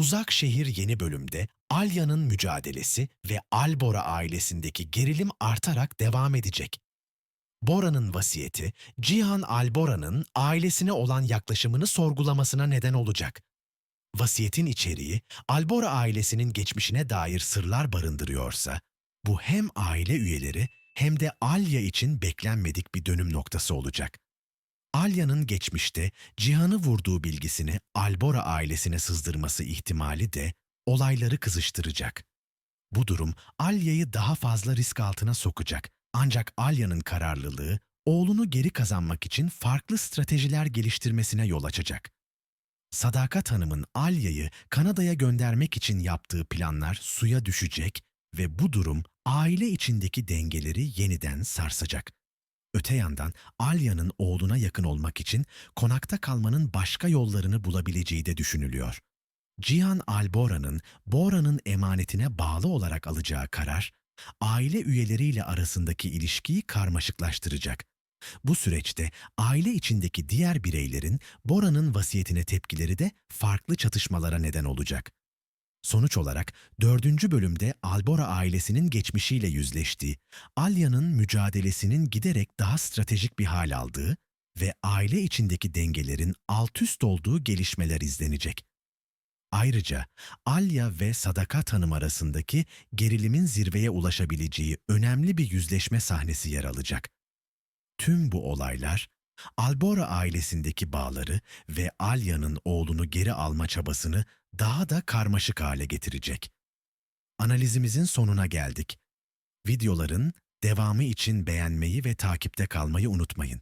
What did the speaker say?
Uzak Şehir yeni bölümde Alya'nın mücadelesi ve Albora ailesindeki gerilim artarak devam edecek. Bora'nın vasiyeti, Cihan Albora'nın ailesine olan yaklaşımını sorgulamasına neden olacak. Vasiyetin içeriği, Albora ailesinin geçmişine dair sırlar barındırıyorsa, bu hem aile üyeleri hem de Alya için beklenmedik bir dönüm noktası olacak. Alya'nın geçmişte Cihan'ı vurduğu bilgisini Albora ailesine sızdırması ihtimali de olayları kızıştıracak. Bu durum Alya'yı daha fazla risk altına sokacak. Ancak Alya'nın kararlılığı oğlunu geri kazanmak için farklı stratejiler geliştirmesine yol açacak. Sadakat Hanım'ın Alya'yı Kanada'ya göndermek için yaptığı planlar suya düşecek ve bu durum aile içindeki dengeleri yeniden sarsacak. Öte yandan Alya'nın oğluna yakın olmak için konakta kalmanın başka yollarını bulabileceği de düşünülüyor. Cihan Albora'nın Bora'nın emanetine bağlı olarak alacağı karar, aile üyeleriyle arasındaki ilişkiyi karmaşıklaştıracak. Bu süreçte aile içindeki diğer bireylerin Bora'nın vasiyetine tepkileri de farklı çatışmalara neden olacak. Sonuç olarak dördüncü bölümde Albora ailesinin geçmişiyle yüzleştiği, Alya'nın mücadelesinin giderek daha stratejik bir hal aldığı ve aile içindeki dengelerin altüst olduğu gelişmeler izlenecek. Ayrıca Alya ve Sadakat Hanım arasındaki gerilimin zirveye ulaşabileceği önemli bir yüzleşme sahnesi yer alacak. Tüm bu olaylar, Albora ailesindeki bağları ve Alya'nın oğlunu geri alma çabasını daha da karmaşık hale getirecek. Analizimizin sonuna geldik. Videoların devamı için beğenmeyi ve takipte kalmayı unutmayın.